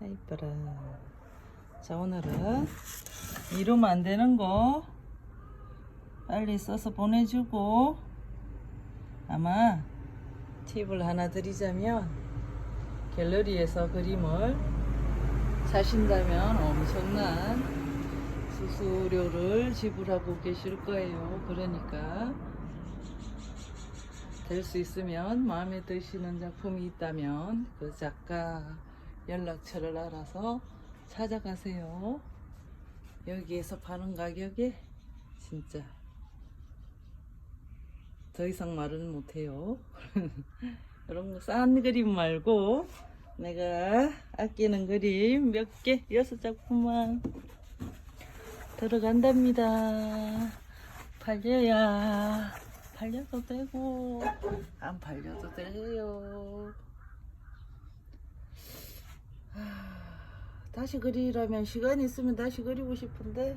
아 이뻐라. 자 오늘은 이러면 안 되는 거 빨리 써서 보내주고 아마 팁을 하나 드리자면 갤러리에서 그림을 사신다면 엄청난 수수료를 지불하고 계실 거예요. 그러니까 될 수 있으면 마음에 드시는 작품이 있다면 그 작가 연락처를 알아서 찾아가세요. 여기에서 파는 가격에 진짜 더 이상 말은 못해요. 거싼 그림 말고 내가 아끼는 그림 몇 개, 여섯 작품만 들어간답니다. 팔려야 팔려도 되고 안 팔려도 돼요. 하, 다시 그리라면 시간이 있으면 다시 그리고 싶은데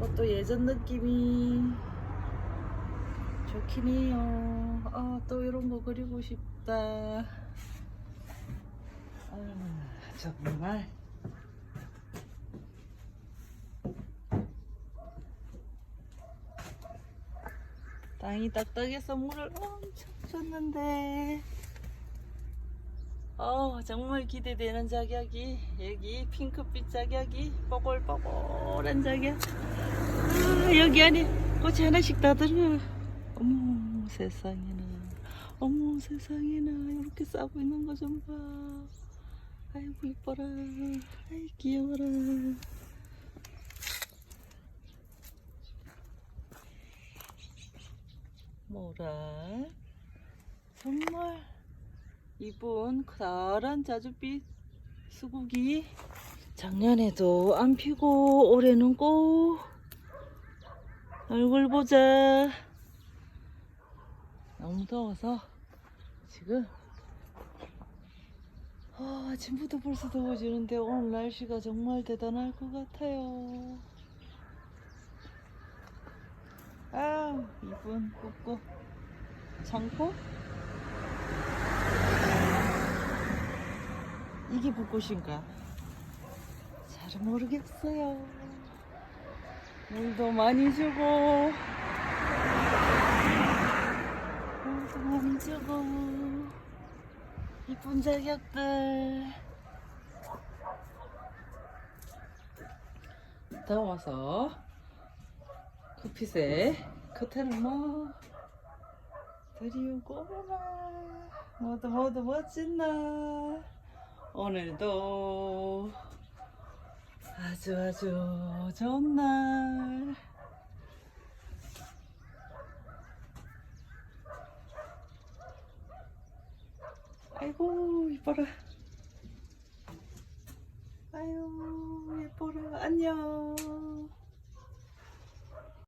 어, 또 예전 느낌이 좋긴 해요. 아, 또 이런 거 그리고 싶다. 아, 정말. 땅이 딱딱해서 물을 엄청 줬는데. 어 정말 기대되는 자격이 여기 핑크빛 자격이 뽀글뽀글한 자격. 아, 여기 안에 꽃이 하나씩 다 들어. 어머 세상에나. 어머 세상에나. 이렇게 싸고 있는 거 좀봐. 아이고 이뻐라. 아이 귀여워라 뭐라? 정말 이쁜 커다란 자줏빛 수국이 작년에도 안 피고 올해는 꼭 얼굴 보자. 너무 더워서 지금 아, 아침부터 벌써 더워지는데 오늘 날씨가 정말 대단할 것 같아요 아 이쁜 꽃꽃 창포? 이게 벚꽃인가 잘 모르겠어요. 물도 많이 주고. 물도 많이 주고. 이쁜 자격들. 더워서 커피색 커튼을 뭐 드리우고 오나. 모두 모두 멋진 날 오늘도 아주 아주 좋은 날. 아이고 이뻐라. 아유 예뻐라. 안녕